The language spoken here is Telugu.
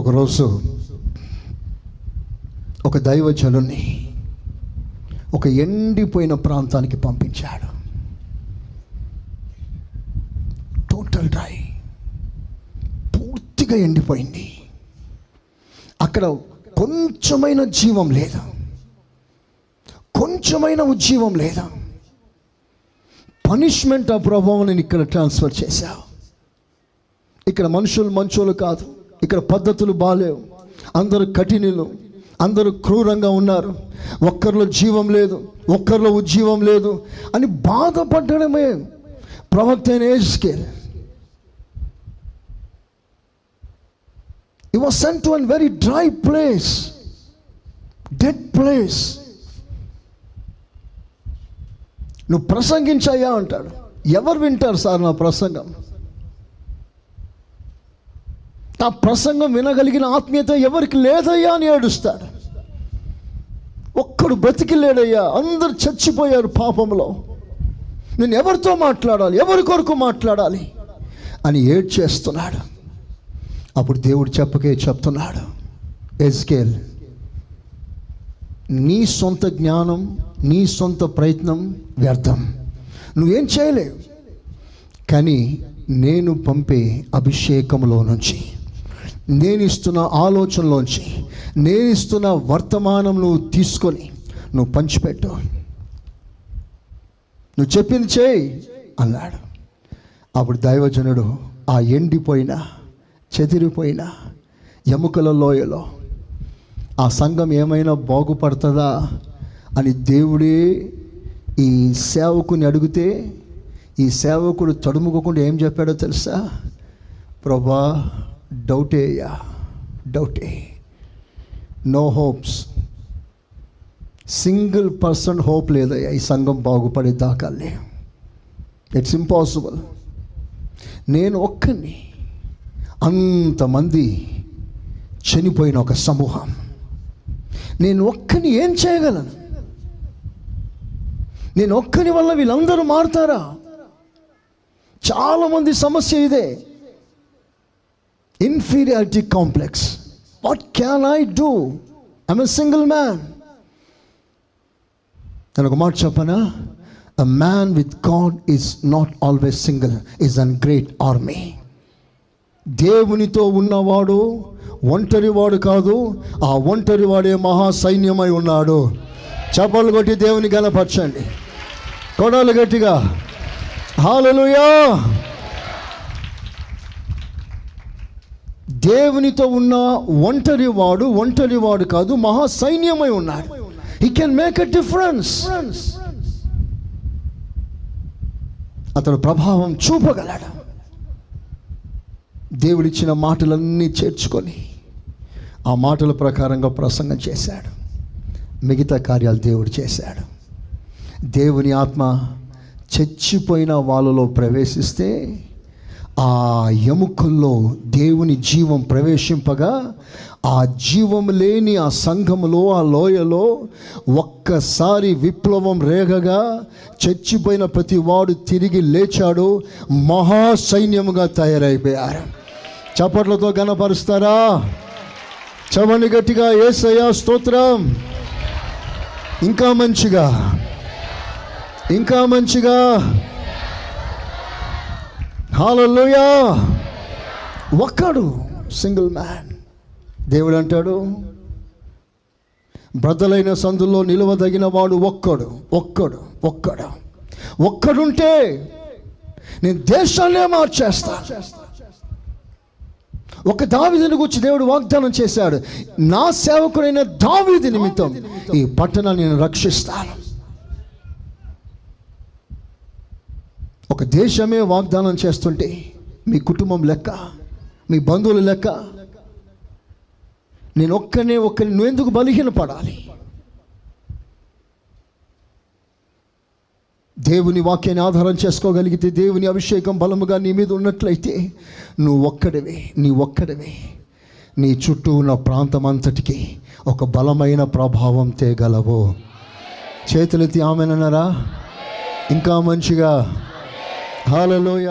ఒకరోజు ఒక దైవజనుని ఒక ఎండిపోయిన ప్రాంతానికి పంపించాడు. టోటల్ డ్రై పూర్తిగా ఎండిపోయింది. అక్కడ కొంచెమైన జీవం లేదా. కొంచెమైన ఉజ్జీవం లేదా. పనిష్మెంట్ ఆ ప్రభావం నేను ఇక్కడ ట్రాన్స్ఫర్ చేశావు ఇక్కడ మనుషులు మంచోళ్ళు కాదు. ఇక్కడ పద్ధతులు బాగాలేవు అందరూ కఠినలు. అందరూ క్రూరంగా ఉన్నారు. ఒక్కరిలో జీవం లేదు. ఒక్కరిలో ఉజ్జీవం లేదు అని బాధపడడమే ప్రవక్త అయిన Ezekiel He was sent to very dry place place, place place. నువ్వు ప్రసంగించాయా అంటాడు. ఎవరు వింటారు సార్ నా ప్రసంగం? నా ప్రసంగం వినగలిగిన ఆత్మీయత ఎవరికి లేదయ్యా అని ఏడుస్తాడు. ఒక్కడు బ్రతికి లేడయ్యా అందరు చచ్చిపోయారు పాపంలో. నేను ఎవరితో మాట్లాడాలి ఎవరి కొరకు మాట్లాడాలి అని ఏడ్చేస్తున్నాడు. అప్పుడు దేవుడు చెప్పకే చెప్తున్నాడు ఎజ్కేల్ నీ సొంత జ్ఞానం నీ సొంత ప్రయత్నం వ్యర్థం. నువ్వేం చేయలేవు కానీ నేను పంపే అభిషేకంలో నుంచి. నేను ఇస్తున్న ఆలోచనలోంచి నేను ఇస్తున్న వర్తమానం నువ్వు తీసుకొని నువ్వు పంచిపెట్టు. నువ్వు చెప్పింది చేయి అన్నాడు. అప్పుడు దైవజనుడు ఆ ఎండిపోయిన చెదిరిపోయిన ఎముకల లోయలో ఆ సంఘం ఏమైనా బాగుపడుతుందా? అని దేవుడే ఈ సేవకుని అడిగితే ఈ సేవకుడు తడుముకోకుండా ఏం చెప్పాడో తెలుసా? ప్రభా డౌటేయా? డౌటే. No hopes single person hope లేదయ్యా ఈ సంఘం బాగుపడే దాకాలే ఇట్స్ ఇంపాసిబుల్ నేను ఒక్కని అంతమంది చనిపోయిన ఒక సమూహం. నేను ఒక్కని ఏం చేయగలను? నేను ఒక్కని వల్ల వీళ్ళందరూ మారుతారా? చాలామంది సమస్య ఇదే. Inferiority complex what can I do I'm a single man నేను ఒక మాట చెప్పనా? A man with God is not always single is an great army దేవునితో ఉన్నవాడు ఒంటరి వాడు కాదు ఆ ఒంటరి వాడే మహా సైన్యమై ఉన్నాడు. చపలు కొట్టి దేవుని గనపరచండి కొడాలు గట్టిగా. హాలలుయా దేవునితో ఉన్న ఒంటరి వాడు ఒంటరి వాడు కాదు మహా సైన్యమై ఉన్నాడు. He can make a difference అతడు ప్రభావం చూపగలడు. దేవుడిచ్చిన మాటలన్నీ చేర్చుకొని ఆ మాటల ప్రకారంగా ప్రసంగం చేశాడు. మిగతా కార్యాలు దేవుడు చేశాడు. దేవుని ఆత్మ చచ్చిపోయిన వాళ్ళలో ప్రవేశిస్తే ఆ ఎముకల్లో దేవుని జీవం ప్రవేశింపగా ఆ జీవం లేని ఆ సంఘములో ఆ లోయలో ఒక్కసారి విప్లవం రేగగా చచ్చిపోయిన ప్రతి వాడు తిరిగి లేచాడు మహా సైన్యముగా తయారైపోయారు. చప్పట్లతో గనపరుస్తారా చవని గట్టిగా ఏసయ్యా స్తోత్రం. ఇంకా మంచిగా ఇంకా మంచిగా. హాలలోయా. ఒక్కడు సింగిల్ మ్యాన్. దేవుడు అంటాడు బ్రదలైన సందులో నిలవదగిన వాడు ఒక్కడు ఒక్కడు ఒక్కడు. ఒక్కడుంటే నేను దేశాన్నే మార్చేస్తా. ఒక దావిదిని గురించి దేవుడు వాగ్దానం చేశాడు నా సేవకుడైన దావిది నిమిత్తం ఈ పట్టణాన్ని నేను రక్షిస్తాను. ఒక దేశమే వాగ్దానం చేస్తుంటే మీ కుటుంబం లెక్క మీ బంధువుల లెక్క నేను ఒక్కనే ఒక్కరిని నువ్వెందుకు బలహీన పడాలి దేవుని వాక్యాన్ని ఆధారం చేసుకోగలిగితే దేవుని అభిషేకం బలముగా నీ మీద ఉన్నట్లయితే నువ్వు ఒక్కడవే నీ ఒక్కడవే. నీ చుట్టూ ఉన్న ప్రాంతం అంతటికి ఒక బలమైన ప్రభావం తేగలవు. చేతులెత్తి ఆమెనన్నారా? ఇంకా మంచిగా హాలలోయ